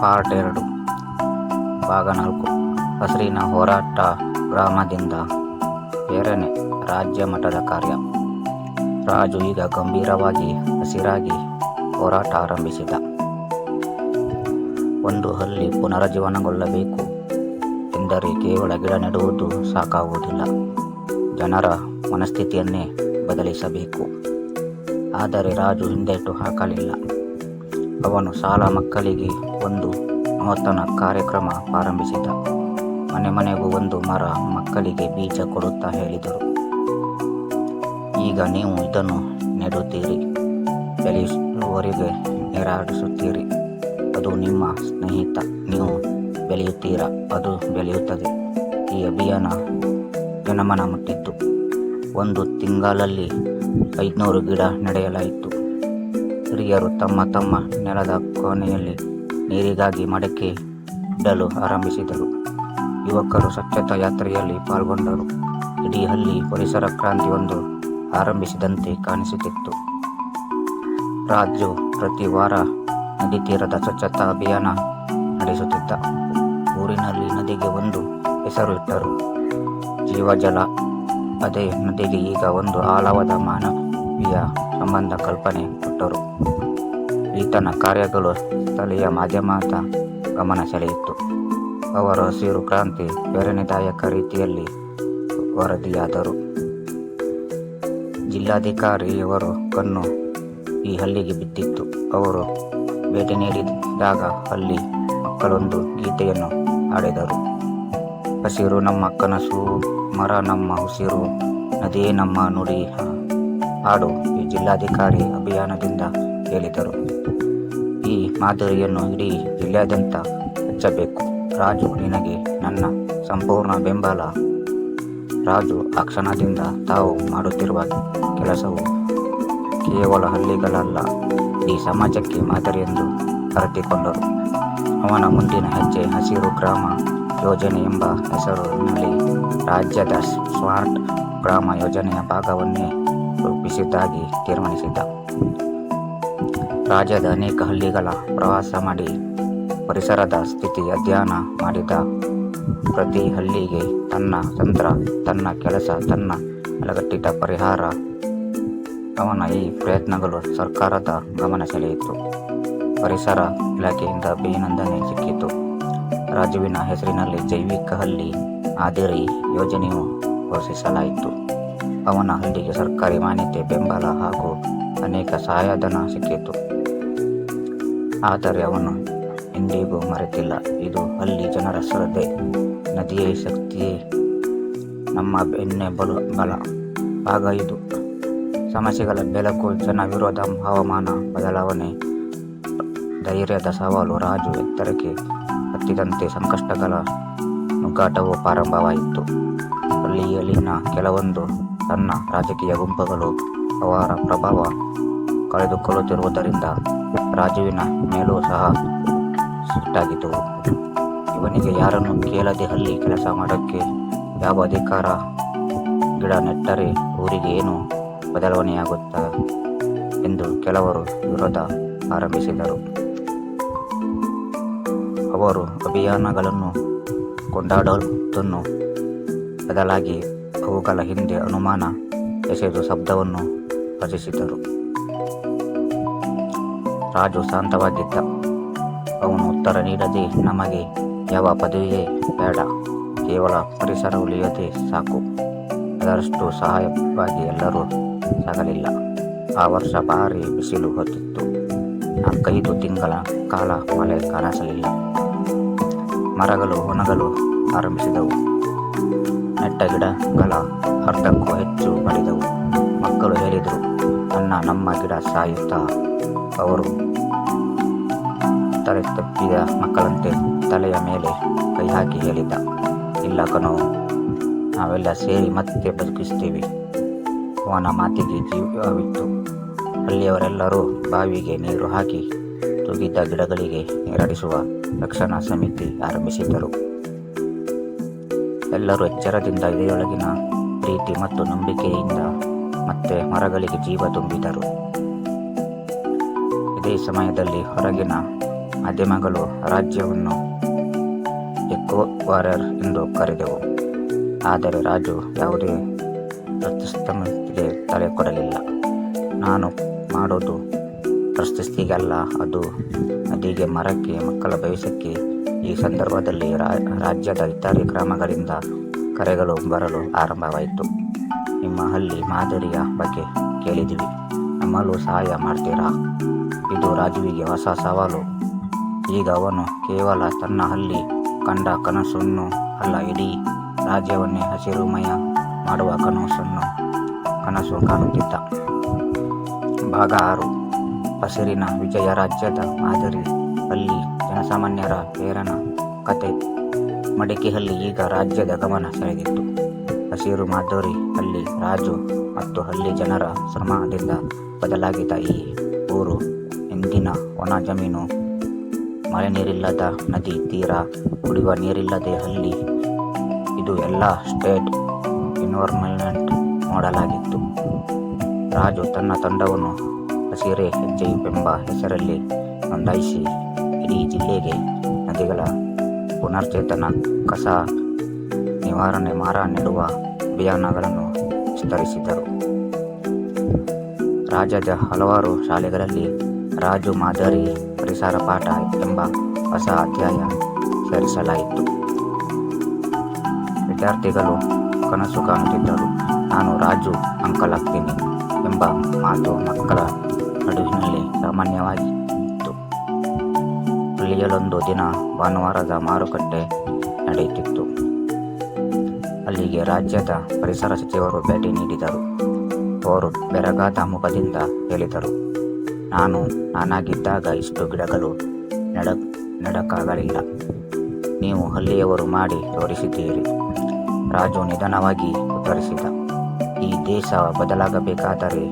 Part ಎರಡು, ಭಾಗ ನಾಲ್ಕು. ಹಸಿರಿನ ಹೋರಾಟ ಗ್ರಾಮದಿಂದ ಎರಡನೇ ರಾಜ್ಯ ಮಟ್ಟದ ಕಾರ್ಯ. ರಾಜು ಈಗ ಗಂಭೀರವಾಗಿ ಹಸಿರಾಗಿ ಹೋರಾಟ ಆರಂಭಿಸಿದ. ಒಂದು ಹಳ್ಳಿ ಪುನರುಜ್ಜೀವನಗೊಳ್ಳಬೇಕು ಎಂದರೆ ಕೇವಲ ಗಿಡ ನೆಡುವುದು ಸಾಕಾಗುವುದಿಲ್ಲ. ಜನರ ಮನಸ್ಥಿತಿಯನ್ನೇ ಬದಲಿಸಬೇಕು. ಆದರೆ ರಾಜು ಹಿಂದೆಟ್ಟು ಹಾಕಲಿಲ್ಲ. ಅವನು ಶಾಲಾ ಮಕ್ಕಳಿಗೆ ಒಂದು ನೂತನ ಕಾರ್ಯಕ್ರಮ ಪ್ರಾರಂಭಿಸಿದ. ಮನೆ ಮನೆಗೂ ಒಂದು ಮರ ಮಕ್ಕಳಿಗೆ ಬೀಜ ಕೊಡುತ್ತಾ ಹೇಳಿದರು. ಈಗ ನೀವು ಇದನ್ನು ನೆಡುತ್ತೀರಿ. ಬೆಳೆಯುವವರಿಗೆ ನೀರಾಡಿಸುತ್ತೀರಿ. ಅದು ನಿಮ್ಮ ಸ್ನೇಹಿತ. ನೀವು ಬೆಳೆಯುತ್ತೀರಾ? ಅದು ಬೆಳೆಯುತ್ತದೆ. ಈ ಅಭಿಯಾನ ಜನಮನ ಮುಟ್ಟಿತ್ತು. ಒಂದು ತಿಂಗಳಲ್ಲಿ ಐದುನೂರು ಗಿಡ ನಡೆಯಲಾಯಿತು. ಹಿರಿಯರು ತಮ್ಮ ತಮ್ಮ ನೆಲದ ಕೋಣೆಯಲ್ಲಿ ನೀರಿಗಾಗಿ ಮಡಕೆ ಇಡಲು ಆರಂಭಿಸಿದರು. ಯುವಕರು ಸ್ವಚ್ಛತಾ ಯಾತ್ರೆಯಲ್ಲಿ ಪಾಲ್ಗೊಂಡರು. ಇಡೀ ಹಳ್ಳಿ ಪರಿಸರ ಕ್ರಾಂತಿಯೊಂದು ಆರಂಭಿಸಿದಂತೆ ಕಾಣಿಸುತ್ತಿತ್ತು. ರಾಜು ಪ್ರತಿ ವಾರ ನದಿ ತೀರದ ಸ್ವಚ್ಛತಾ ಅಭಿಯಾನ ನಡೆಸುತ್ತಿದ್ದ. ಊರಿನಲ್ಲಿ ನದಿಗೆ ಒಂದು ಹೆಸರು ಇಟ್ಟರು. ಜೀವಜಲ ಅದೇ ನದಿಗೆ ಈಗ ಒಂದು ಆಳವಾದ ಮಾನವೀಯ ಸಂಬಂಧ ಕಲ್ಪನೆ ಕೊಟ್ಟರು. ಈತನ ಕಾರ್ಯಗಳು ಸ್ಥಳೀಯ ಮಾಧ್ಯಮದ ಗಮನ ಸೆಳೆಯಿತು. ಅವರ ಹಸಿರು ಕ್ರಾಂತಿ ಪ್ರೇರಣೆದಾಯಕ ರೀತಿಯಲ್ಲಿ ವರದಿಯಾದರು. ಜಿಲ್ಲಾಧಿಕಾರಿಯವರು ಕಣ್ಣು ಈ ಹಳ್ಳಿಗೆ ಬಿದ್ದಿತ್ತು. ಅವರು ಭೇಟಿ ನೀಡಿದಾಗ ಅಲ್ಲಿ ಮಕ್ಕಳೊಂದು ಗೀತೆಯನ್ನು ಹಾಡಿದರು. ಹಸಿರು ನಮ್ಮ ಕನಸು, ಮರ ನಮ್ಮ ಉಸಿರು, ನದಿಯೇ ನಮ್ಮ ನುಡಿ ಹಾಡು ಈ ಜಿಲ್ಲಾಧಿಕಾರಿ ಅಭಿಯಾನದಿಂದ ಹೇಳಿದರು. ಈ ಮಾದರಿಯನ್ನು ಇಡೀ ಜಿಲ್ಲೆಯಾದ್ಯಂತ ಹಚ್ಚಬೇಕು ರಾಜು ನಿನಗೆ ನನ್ನ ಸಂಪೂರ್ಣ ಬೆಂಬಲ. ರಾಜು ಆ ಕ್ಷಣದಿಂದ ತಾವು ಮಾಡುತ್ತಿರುವ ಕೆಲಸವು ಕೇವಲ ಹಳ್ಳಿಗಳಲ್ಲ, ಈ ಸಮಾಜಕ್ಕೆ ಮಾದರಿಯೆಂದು ಕರೆತಿಕೊಂಡರು ಅವನ ಮುಂದಿನ ಹೆಜ್ಜೆ ಹಸಿರು ಗ್ರಾಮ ಯೋಜನೆ ಎಂಬ ಹೆಸರಿನಲ್ಲಿ ರಾಜ್ಯದ ಸ್ಮಾರ್ಟ್ ಗ್ರಾಮ ಯೋಜನೆಯ ಭಾಗವನ್ನೇ ರೂಪಿಸಿದ್ದಾಗಿ ತೀರ್ಮಾನಿಸಿದ್ದ. ರಾಜ್ಯದ ಅನೇಕ ಹಳ್ಳಿಗಳ ಪ್ರವಾಸ ಮಾಡಿ ಪರಿಸರದ ಸ್ಥಿತಿ ಅಧ್ಯಯನ ಮಾಡಿದ. ಪ್ರತಿ ಹಳ್ಳಿಗೆ ತನ್ನ ತಂತ್ರ, ತನ್ನ ಕೆಲಸ, ತನ್ನ ಅಲಗಟ್ಟಿದ ಪರಿಹಾರ. ಅವನ ಈ ಪ್ರಯತ್ನಗಳು ಸರ್ಕಾರದ ಗಮನ ಸೆಳೆಯಿತು. ಪರಿಸರ ಇಲಾಖೆಯಿಂದ ಅಭಿನಂದನೆ ಸಿಕ್ಕಿತು. ರಾಜುವಿನ ಹೆಸರಿನಲ್ಲಿ ಜೈವಿಕ ಹಳ್ಳಿ ಆದರಿ ಯೋಜನೆಯು ಘೋಷಿಸಲಾಯಿತು. ಅವನ ಹಳ್ಳಿಗೆ ಸರ್ಕಾರಿ ಮಾನ್ಯತೆ ಬೆಂಬಲ ಹಾಗೂ ಅನೇಕ ಸಹಾಯಧನ ಸಿಕ್ಕಿತು. ಆದರೆ ಅವನು ಎಂದಿಗೂ ಮರೆತಿಲ್ಲ. ಇದು ಹಳ್ಳಿ ಜನರ ಶ್ರದ್ಧೆ. ನದಿಯೇ ಶಕ್ತಿಯೇ ನಮ್ಮ ಬೆನ್ನೆ ಬಲು ಬಲ. ಭಾಗ ಇದು ಸಮಸ್ಯೆಗಳ ಬೆಳಕು, ಜನ ವಿರೋಧ, ಹವಾಮಾನ ಬದಲಾವಣೆ, ಧೈರ್ಯದ ಸವಾಲು, ರಾಜು ಎತ್ತರಕ್ಕೆ ಹತ್ತಿದಂತೆ ಸಂಕಷ್ಟಗಳ ನುಗ್ಗಾಟವು ಪ್ರಾರಂಭವಾಯಿತು. ಹಳ್ಳಿಯಲ್ಲಿನ ಕೆಲವೊಂದು ಸಣ್ಣ ರಾಜಕೀಯ ಗುಂಪುಗಳು ಅವರ ಪ್ರಭಾವ ಕಳೆದುಕೊಳ್ಳುತ್ತಿರುವುದರಿಂದ ರಾಜುವಿನ ಮೇಲೂ ಸಹ ಸಿಟ್ಟಾಗಿತು ಇವನಿಗೆ ಯಾರನ್ನು ಕೇಳದೆ ಅಲ್ಲಿ ಕೆಲಸ ಮಾಡೋಕ್ಕೆ ಯಾವ ಅಧಿಕಾರ ಗಿಡ ನೆಟ್ಟರೆ ಊರಿಗೆ ಏನು ಬದಲಾವಣೆಯಾಗುತ್ತದೆ ಎಂದು ಕೆಲವರು ವಿರೋಧ ಆರಂಭಿಸಿದರು. ಅವರು ಅಭಿಯಾನಗಳನ್ನು ಕೊಂಡಾಡುವುದನ್ನು ಬದಲಾಗಿ ಅವುಗಳ ಹಿಂದೆ ಅನುಮಾನ ಎಸೆದು ಶಬ್ದವನ್ನು ರಚಿಸಿದರು. ರಾಜು ಶಾಂತವಾಗಿದ್ದ. ಅವನು ಉತ್ತರ ನೀಡದೆ, ನಮಗೆ ಯಾವ ಪದವಿಯೇ ಬೇಡ. ಕೇವಲ ಪರಿಸರ ಉಳಿಯದೆ ಸಾಕು. ಅದರಷ್ಟು ಸಹಾಯವಾಗಿ ಎಲ್ಲರೂ ಸಾಗಲಿಲ್ಲ. ಆ ವರ್ಷ ಭಾರಿ ಬಿಸಿಲು ಹೊತ್ತಿತ್ತು. ನಾಲ್ಕೈದು ತಿಂಗಳ ಕಾಲ ಮಳೆ ಕಾಣಿಸಲಿಲ್ಲ. ಮರಗಳು ಒಣಗಲು ಆರಂಭಿಸಿದವು. ನೆಟ್ಟ ಗಿಡಗಳ ಅರ್ಧಕ್ಕೂ ಹೆಚ್ಚು ಮಡಿದವು. ಮಕ್ಕಳು ಹೇಳಿದರು, ಅಣ್ಣ, ನಮ್ಮ ಗಿಡ ಸಾಯುತ್ತಾ? ಅವರು ತಲೆ ತಪ್ಪಿದ ಮಕ್ಕಳಂತೆ ತಲೆಯ ಮೇಲೆ ಕೈ ಹಾಕಿ ಹೇಳಿದ್ದ, ಇಲ್ಲ ಕಣೋ, ನಾವೆಲ್ಲ ಸೇರಿ ಮತ್ತೆ ಬದುಕಿಸ್ತೀವಿ. ಅವನ ಮಾತಿಗೆ ಜೀವವಿತ್ತು. ಅಲ್ಲಿಯವರೆಲ್ಲರೂ ಬಾವಿಗೆ ನೀರು ಹಾಕಿ ತುಗಿದ ಗಿಡಗಳಿಗೆ ನೀರಡಿಸುವ ರಕ್ಷಣಾ ಸಮಿತಿ ಆರಂಭಿಸಿದ್ದರು. ಎಲ್ಲರೂ ಎಚ್ಚರದಿಂದ ಇದೆಯೊಳಗಿನ ಪ್ರೀತಿ ಮತ್ತು ನಂಬಿಕೆಯಿಂದ ಮತ್ತೆ ಮರಗಳಿಗೆ ಜೀವ ತುಂಬಿದರು. ಇದೇ ಸಮಯದಲ್ಲಿ ಹೊರಗಿನ ಮಾಧ್ಯಮಗಳು ರಾಜ್ಯವನ್ನು ಎಕೋ ವಾರರ್ ಎಂದು ಕರೆದೆವು. ಆದರೆ ರಾಜು ಯಾವುದೇ ಪ್ರತಿಸ್ತಂಭಕ್ಕೆ ತಲೆ ಕೊಡಲಿಲ್ಲ ನಾನು ಮಾಡೋದು ಪ್ರಶಸ್ತಿಗಲ್ಲ, ಅದು ನದಿಗೆ ಮರಕ್ಕೆ ಮಕ್ಕಳ ಭವಿಷ್ಯಕ್ಕೆ ಈ ಸಂದರ್ಭದಲ್ಲಿ ರಾಜ್ಯದ ಇತರೆ ಗ್ರಾಮಗಳಿಂದ ಕರೆಗಳು ಬರಲು ಆರಂಭವಾಯಿತು. ನಿಮ್ಮ ಹಳ್ಳಿ ಮಾದರಿಯ ಬಗ್ಗೆ ಕೇಳಿದ್ವಿ ನಮ್ಮಲ್ಲೂ ಸಹಾಯ ಮಾಡ್ತೀರಾ? ಇದು ರಾಜುವಿಗೆ ಹೊಸ ಸವಾಲು. ಈಗ ಅವನು ಕೇವಲ ತನ್ನ ಹಳ್ಳಿ ಕಂಡ ಕನಸನ್ನು ಅಲ್ಲ, ಇಡೀ ರಾಜ್ಯವನ್ನೇ ಹಸಿರುಮಯ ಮಾಡುವ ಕನಸನ್ನು, ಕನಸು ಕಾಣುತ್ತಿದ್ದ. ಭಾಗ ಆರು. ಹಸಿರಿನ ವಿಜಯ ರಾಜ್ಯದ ಮಾದರಿ, ಹಳ್ಳಿ. ಜನಸಾಮಾನ್ಯರ ಪ್ರೇರಣ ಕತೆ. ಮಡಿಕೆಹಳ್ಳಿ ಈಗ ರಾಜ್ಯದ ಗಮನ ಸೆಳೆದಿತ್ತು. ಹಸಿರು ಮಾಧುರಿ ಹಳ್ಳಿ ರಾಜು ಮತ್ತು ಹಳ್ಳಿ ಜನರ ಶ್ರಮದಿಂದ ಬದಲಾಗಿದ್ದ ಈ ಊರು ಇಂದಿನ ಒಣ ಜಮೀನು. ಮಳೆ ನೀರಿಲ್ಲದ ನದಿ ತೀರ ಕುಡಿಯುವ ನೀರಿಲ್ಲದೆ ಹಳ್ಳಿ. ಇದು ಎಲ್ಲ ಸ್ಟೇಟ್ ಎನ್ವೈರ್ಮೆಂಟ್ ಮಾಡಲಾಗಿತ್ತು. ರಾಜು ತನ್ನ ತಂಡವನ್ನು ಹಸಿರೆ ಹೆಜ್ಜೆಯೆಂಬ ಹೆಸರಲ್ಲಿ ನೋಂದಾಯಿಸಿ ಇಡೀ ಜಿಲ್ಲೆಗೆ ನದಿಗಳ ಪುನರ್ಚೇತನ, ಕಸ ನಿವಾರಣೆ, ಮರ ನೆಡುವ ಅಭಿಯಾನಗಳನ್ನು ವಿಸ್ತರಿಸಿದರು. ರಾಜ್ಯದ ಹಲವಾರು ಶಾಲೆಗಳಲ್ಲಿ ರಾಜು ಮಾದರಿ ಪರಿಸರ ಪಾಠ ಎಂಬ ಹೊಸ ಅಧ್ಯಾಯ ಸೇರಿಸಲಾಯಿತು. ವಿದ್ಯಾರ್ಥಿಗಳು ಕನಸು ಕಾಣುತ್ತಿದ್ದರು. ನಾನು ರಾಜು ಅಂಕಲಾಗ್ತೀನಿ ಎಂಬ ಮಾತು ಮಕ್ಕಳ ನಡುವಿನಲ್ಲಿ ಸಾಮಾನ್ಯವಾಗಿ ಹಳ್ಳಿಯಲ್ಲೊಂದು ದಿನ ಭಾನುವಾರದ ಮಾರುಕಟ್ಟೆ ನಡೆಯುತ್ತಿತ್ತು. ಅಲ್ಲಿಗೆ ರಾಜ್ಯದ ಪರಿಸರ ಸಚಿವರು ಭೇಟಿ ನೀಡಿದರು. ಅವರು ಬೆರಗಾದ ಮುಖದಿಂದ ಹೇಳಿದರು, ನಾನು ನಾನಾಗಿದ್ದಾಗ ಇಷ್ಟು ಗಿಡಗಳು ನಡ ನಡಕಾಗಲಿಲ್ಲ ನೀವು ಹಳ್ಳಿಯವರು ಮಾಡಿ ತೋರಿಸಿದ್ದೀರಿ. ರಾಜು ನಿಧಾನವಾಗಿ ಉತ್ತರಿಸಿದ, ಈ ದೇಶ ಬದಲಾಗಬೇಕಾದರೆ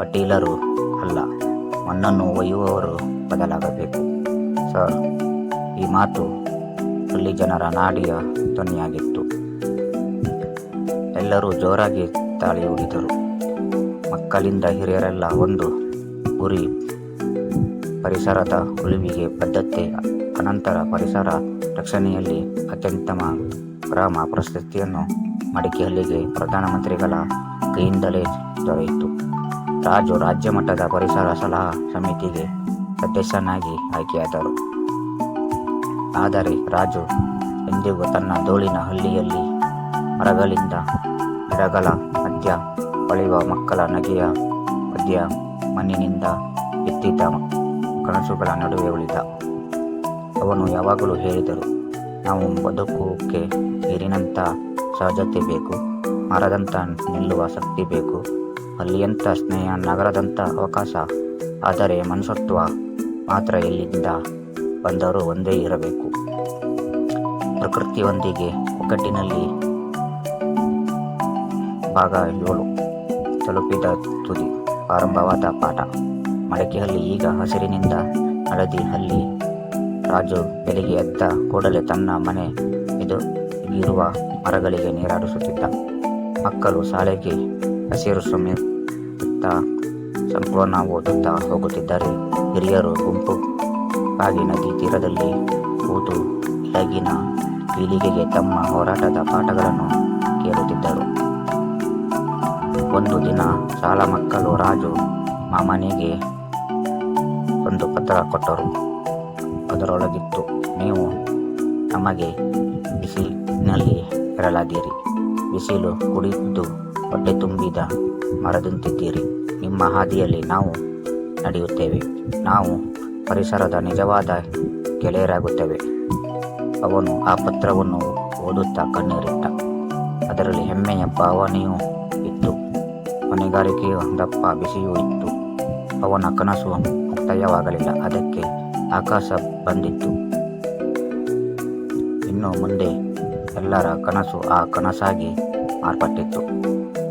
ಪಟೀಲರು ಅಲ್ಲ ಮಣ್ಣನ್ನು ಒಯ್ಯುವವರು ಬದಲಾಗಬೇಕು. ಸರ್. ಈ ಮಾತು ಹಳ್ಳಿ ಜನರ ನಾಡಿಯ ಧ್ವನಿಯಾಗಿತ್ತು. ಎಲ್ಲರೂ ಜೋರಾಗಿ ತಾಳಿ ಹೂಡಿದರು ಮಕ್ಕಳಿಂದ ಹಿರಿಯರೆಲ್ಲ ಒಂದು ಗುರಿ ಪರಿಸರದ ಉಳಿವಿಗೆ ಬದ್ಧತೆ, ಅನಂತರ ಪರಿಸರ ರಕ್ಷಣೆಯಲ್ಲಿ ಅತ್ಯುತ್ತಮ ಗ್ರಾಮ ಪ್ರಶಸ್ತಿಯನ್ನು ಮಡಿಕೇಹಳ್ಳಿಗೆ ಪ್ರಧಾನಮಂತ್ರಿಗಳ ಕೈಯಿಂದಲೇ ದೊರೆಯಿತು. ರಾಜು ರಾಜ್ಯ ಮಟ್ಟದ ಪರಿಸರ ಸಲಹಾ ಸಮಿತಿಗೆ ಸದಸ್ಯನಾಗಿ ಆಯ್ಕೆಯಾದರು. ಆದರೆ ರಾಜು ಎಂದಿಗೂ ತನ್ನ ಧೂಳಿನ ಹಳ್ಳಿಯಲ್ಲಿ ಮರಗಳಿಂದ ಗಿಡಗಳ ಮಧ್ಯ ಹೊಳೆಯುವ ಮಕ್ಕಳ ನಗೆಯ ಮಧ್ಯ ಮಣ್ಣಿನಿಂದ ಎತ್ತಿದ್ದ ಕನಸುಗಳ ನಡುವೆ ಉಳಿದ. ಅವನು ಯಾವಾಗಲೂ ಹೇಳಿದರು, ನಾವು ಬದುಕುವಕ್ಕೆ ನೀರಿನಂಥ ಸಹಜತೆ ಬೇಕು, ಮರದಂಥ ನಿಲ್ಲುವ ಶಕ್ತಿ ಬೇಕು, ಅಲ್ಲಿಯಂಥ ಸ್ನೇಹ, ನಗರದಂಥ ಅವಕಾಶ ಆದರೆ ಮನುಷ್ಯತ್ವ ಮಾತ್ರ ಎಲ್ಲಿಂದ ಬಂದರೂ ಒಂದೇ ಇರಬೇಕು. ಪ್ರಕೃತಿಯೊಂದಿಗೆ ಒಗ್ಗಟ್ಟಿನಲ್ಲಿ ಭಾಗ ಏಳು. ತಲುಪಿದ ತುದಿ. ಆರಂಭವಾದ ಪಾಠ. ಮಡಕೆಯಲ್ಲಿ ಈಗ ಹಸಿರಿನಿಂದ ಹಳದಿ ಹಲ್ಲಿ ರಾಜು ಬೆಳಿಗ್ಗೆ ಎದ್ದ ಕೂಡಲೇ ತನ್ನ ಮನೆ ಇದು ಇರುವ ಮರಗಳಿಗೆ ನೀರಾಡಿಸುತ್ತಿದ್ದ ಮಕ್ಕಳು ಶಾಲೆಗೆ ಹಸಿರು ಸಮೇತ ಸಂಪೂರ್ಣ ಓದುತ್ತಾ ಹೋಗುತ್ತಿದ್ದರೆ ಹಿರಿಯರು ಗುಂಪು ಆಗಿ ನದಿ ತೀರದಲ್ಲಿ ಕೂತು ಬೆಳಗಿನ ಪೀಳಿಗೆಗೆ ತಮ್ಮ ಹೋರಾಟದ ಪಾಠಗಳನ್ನು ಕೇಳುತ್ತಿದ್ದರು. ಒಂದು ದಿನ ಶಾಲಾ ಮಕ್ಕಳು ರಾಜು ಮಾಮನಿಗೆ ಒಂದು ಪತ್ರ ಕೊಟ್ಟರು. ಅದರೊಳಗಿತ್ತು, ನೀವು ನಮಗೆ ಬಿಸಿಲಿನಲ್ಲಿ ಇರಲಾದೀರಿ. ಬಿಸಿಲು ಕುಡಿದು ಹೊಟ್ಟೆ ತುಂಬಿದ ಮರದಂತಿದ್ದೀರಿ. ನಿಮ್ಮ ಹಾದಿಯಲ್ಲಿ ನಾವು ನಡೆಯುತ್ತೇವೆ. ನಾವು ಪರಿಸರದ ನಿಜವಾದ ಗೆಳೆಯರಾಗುತ್ತೇವೆ. ಅವನು ಆ ಪತ್ರವನ್ನು ಓದುತ್ತಾ ಕಣ್ಣೀರಿಟ್ಟ. ಅದರಲ್ಲಿ ಹೆಮ್ಮೆಯ ಭಾವನೆಯೂ ಇತ್ತು. ಹೊಣೆಗಾರಿಕೆಯು ದಪ್ಪ ಬಿಸಿಯೂ ಇತ್ತು. ಅವನ ಕನಸು ಮುಕ್ತಾಯವಾಗಲಿಲ್ಲ. ಅದಕ್ಕೆ ಆಕಾಶ ಬಂದಿತ್ತು. ಇನ್ನು ಮುಂದೆ ಎಲ್ಲರ ಕನಸು ಆ ಕನಸಾಗಿ ಮಾರ್ಪಟ್ಟಿತ್ತು.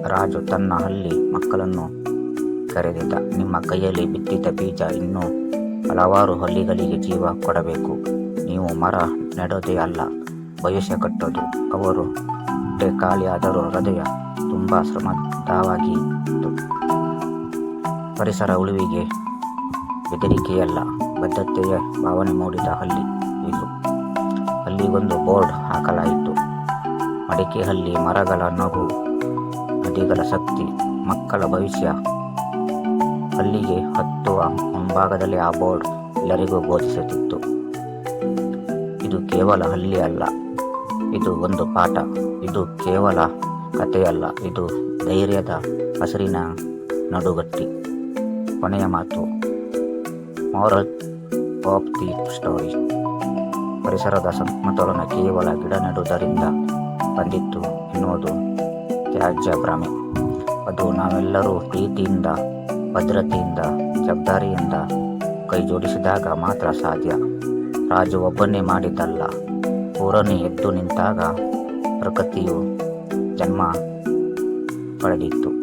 ರಾಜು ತನ್ನ ಹಳ್ಳಿ ಮಕ್ಕಳನ್ನು ಕರೆದಿದ್ದ. ನಿಮ್ಮ ಕೈಯಲ್ಲಿ ಬಿತ್ತಿದ್ದ ಬೀಜ ಇನ್ನೂ ಹಲವಾರು ಹಳ್ಳಿಗಳಿಗೆ ಜೀವ ಕೊಡಬೇಕು. ನೀವು ಮರ ನೆಡೋದೇ ಅಲ್ಲ, ಭವಿಷ್ಯ ಕಟ್ಟೋದು. ಅವರು ಖಾಲಿಯಾದರೂ ಹೃದಯ ತುಂಬ ಶ್ರಮದವಾಗಿ ಇತ್ತು ಪರಿಸರ ಉಳಿವಿಗೆ ಬೆದರಿಕೆಯಲ್ಲ, ಬದ್ಧತೆಯ ಭಾವನೆ ಮೂಡಿದ ಹಳ್ಳಿ ಇದು. ಅಲ್ಲಿಗೊಂದು ಬೋರ್ಡ್ ಹಾಕಲಾಯಿತು. ಮಡಿಕೆಹಳ್ಳಿ ಮರಗಳ ನಗು, ನದಿಗಳ ಶಕ್ತಿ, ಮಕ್ಕಳ ಭವಿಷ್ಯ. ಅಲ್ಲಿಗೆ ಹತ್ತುವ ಮುಂಭಾಗದಲ್ಲಿ ಆ ಬೋರ್ಡ್ ಎಲ್ಲರಿಗೂ ಬೋಧಿಸುತ್ತಿತ್ತು. ಇದು ಕೇವಲ ಹಳ್ಳಿ ಅಲ್ಲ. ಇದು ಒಂದು ಪಾಠ. ಇದು ಕೇವಲ ಕಥೆಯಲ್ಲ. ಇದು ಧೈರ್ಯದ ಹಸಿರಿನ ನಡುಗಟ್ಟಿ. ಕೊನೆಯ ಮಾತು. Moral of the story. ಪರಿಸರದ ಸಮತೋಲನ ಕೇವಲ ಗಿಡ ನೆಡುವುದರಿಂದ ಬಂದಿತ್ತು ಎನ್ನುವುದು ತ್ಯಾಜ್ಯ ಭ್ರಮೆ. ಅದು ನಾವೆಲ್ಲರೂ ಪ್ರೀತಿಯಿಂದ ಭದ್ರತೆಯಿಂದ, ಜವಾಬ್ದಾರಿಯಿಂದ ಕೈ ಜೋಡಿಸಿದಾಗ ಮಾತ್ರ ಸಾಧ್ಯ. ರಾಜು ಒಬ್ಬನೇ ಮಾಡಿದ್ದಲ್ಲ. ಊರನ್ನೇ ಎದ್ದು ನಿಂತಾಗ ಪ್ರಕೃತಿಯು ಜನ್ಮ ಪಡೆದಿತ್ತು.